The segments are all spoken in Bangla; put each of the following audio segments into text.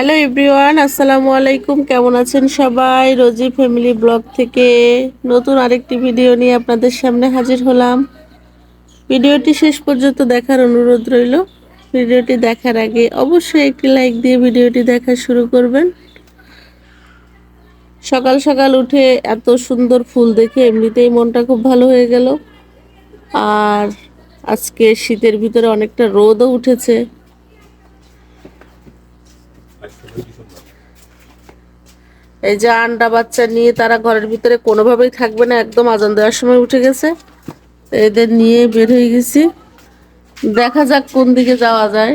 হ্যালো এভরিওয়ান, আসসালামু আলাইকুম। কেমন আছেন সবাই? রোজি ফ্যামিলি ব্লগ থেকে নতুন আরেকটি ভিডিও নিয়ে আপনাদের সামনে হাজির হলাম। ভিডিওটি শেষ পর্যন্ত দেখার অনুরোধ রইল। ভিডিওটি দেখার আগে অবশ্যই একটি লাইক দিয়ে ভিডিওটি দেখা শুরু করবেন। সকাল সকাল উঠে এত সুন্দর ফুল দেখে এমনিতেই মনটা খুব ভালো হয়ে গেল। আর আজকে শীতের ভিতরে অনেকটা রোদও উঠেছে। এই যে আন্ডা বাচ্চা নিয়ে তারা ঘরের ভিতরে কোনোভাবেই থাকবে না, একদম আজান দেওয়ার সময় উঠে গেছে। এদের নিয়ে বের হয়ে গেছি। দেখা যাক কোন দিকে যাওয়া যায়।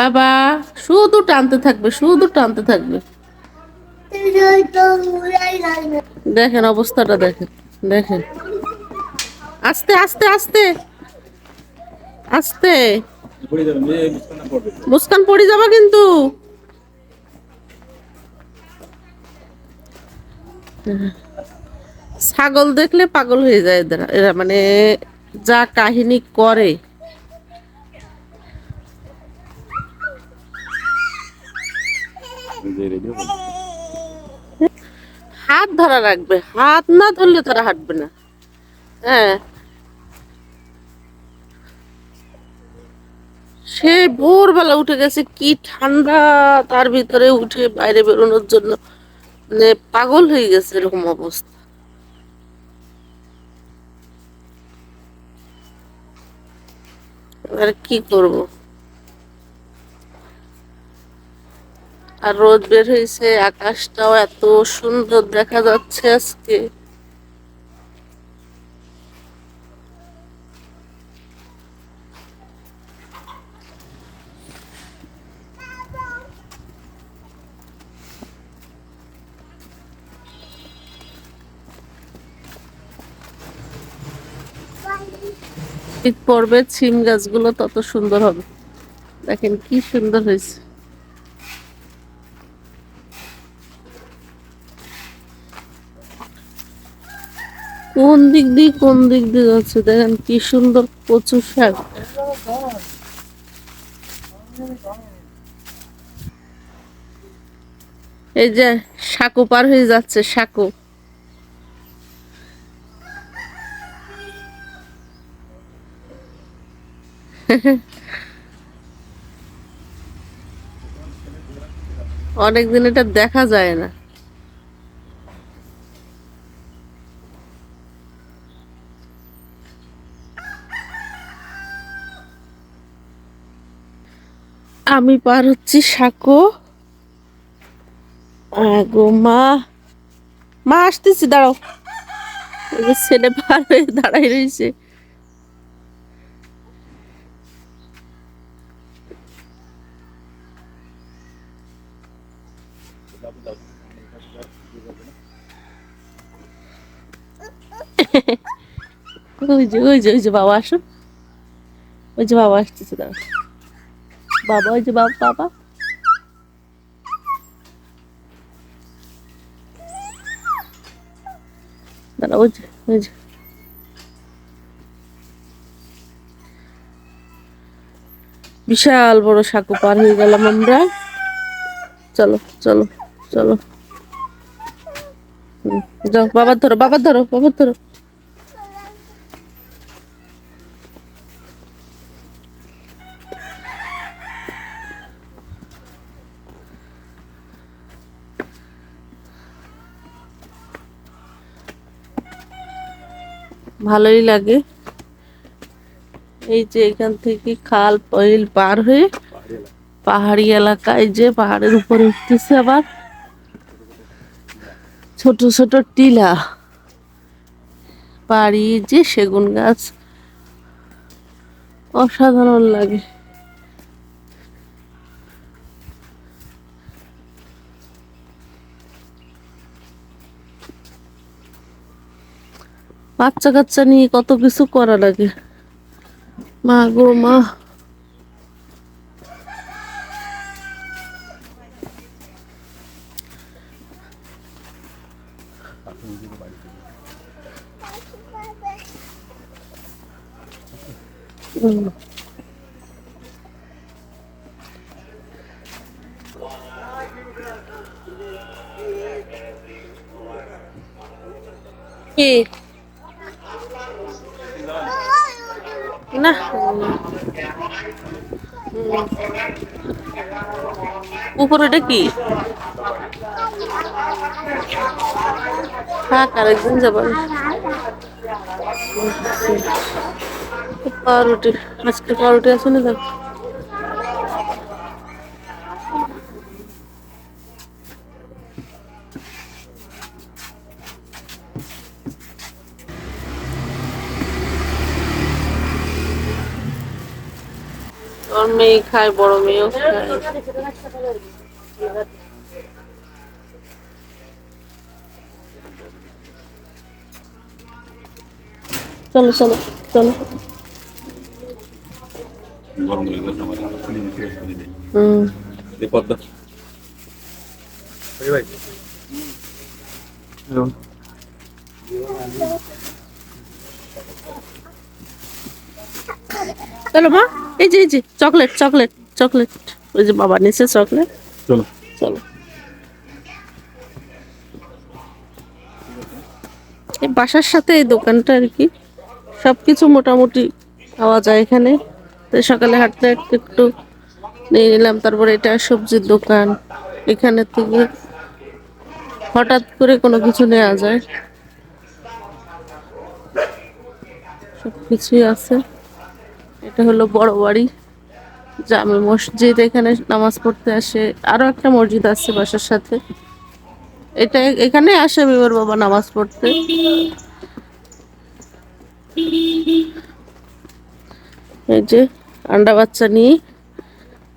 বাবা, শুধু টানতে থাকবে, শুধু টানতে থাকবে। দেখেন অবস্থাটা, দেখেন দেখেন। আস্তে আস্তে আস্তে। আস্তে। মুস্কান পড়ে যাবা কিন্তু। ছাগল দেখলে পাগল হয়ে যায় এদের, এরা মানে যা কাহিনী করে। হাত ধরা রাখবে, হাত না ধরলে তারা হাঁটবে না। হ্যাঁ। সে ভোরবেলা উঠে গেছে, কি ঠান্ডা তার ভিতরে উঠে বাইরে বেরোনোর জন্য। মানে পাগল হয়ে গেছে এরকম অবস্থা। আর কি করব? আর রোদ বের হয়েছে, আকাশটাও এত সুন্দর দেখা যাচ্ছে আজকে। শীত পড়বে, ছিম গাছগুলো তত সুন্দর হবে। দেখেন কি সুন্দর হয়েছে। কোন দিক দিয়ে কোন দিক দিয়ে যাচ্ছে, দেখেন কি সুন্দর কচু শাক। এই যে সাকু পার হয়ে যাচ্ছে সাকু অনেকদিন এটা দেখা যায় না। আমি পার হচ্ছি সাঁকো। গো মা। মা, আসতেছি, দাঁড়াও। ছেলে পার হয়ে দাঁড়াই রয়েছে। দাঁড়া ওই যে। বিশাল বড় সাঁকো পার হয়ে গেলাম আমরা। চলো চলো। চলো হুম, যাও বাবার ধরো বাবার ধরো বাবার ধরো ভালোই লাগে। এই যে এখান থেকে খাল পইল পার হয়ে পাহাড়ি এলাকায় যে পাহাড়ের উপরে উঠতেছে আবার। ছোট ছোট টিলা। বাড়ি যে সেগুন গাছ। অসাধারণ লাগে। বাচ্চা কাচ্চা নিয়ে কত কিছু করা লাগে। মা গো, মা। হুম। কি না উপরেটা কি থাক আরেকদিন যাবেন পাউরুটি। আজকে পাউরুটি আছে না দেখ মেয়ে খায় বড় মেয়েও খায়। চলো চলো চলো। গরম হয়ে গেছে আমার হুম এই পদ্মা ভাই চলো মা এই যে এই যে চকলেট চকলেট চকলেট ওই যে বাবা নিচে চকলেট চলো। চলো। এই বাসার সাথে এই দোকানটা আর কি। সবকিছু মোটামুটি পাওয়া যায় এখানে। তো সকালে হাঁটতে হাঁটতে একটু নিয়ে নিলাম, তারপরে এটা সবজির দোকান। এখানে থেকে হঠাৎ করে কোনো কিছু নেওয়া যায়। সবকিছুই আছে। এটা হলো বড় বাড়ি, জামে মসজিদ, এখানে নামাজ পড়তে আসে। আরও একটা মসজিদ আছে বাসার সাথে। এটা এখানে আসে বিবার বাবা নামাজ পড়তে। যে আন্ডা বাচ্চা নিয়ে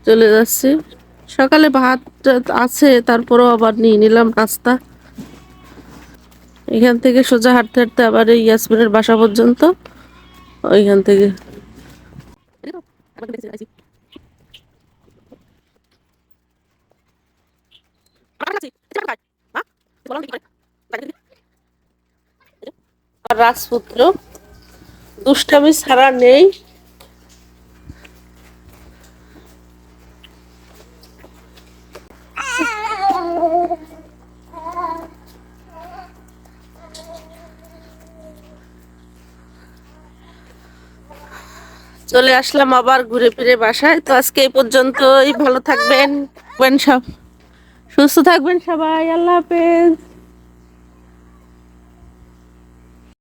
চলে যাচ্ছে। সকালে ভাত আছে, তারপরেও আবার নিয়ে নিলাম নাস্তা। এখান থেকে সোজা হাঁটতে হাঁটতে আবার এই ইয়াসমিনের বাসা পর্যন্ত। ওইখান থেকে। রাজপুত্র দুষ্টামি ছাড়া নেই। চলে আসলাম আবার ঘুরে ফিরে বাসায়। তো আজকে এই পর্যন্তই। ভালো থাকবেন। সব। সুস্থ থাকবেন সবাই। আল্লাহ হাফেজ।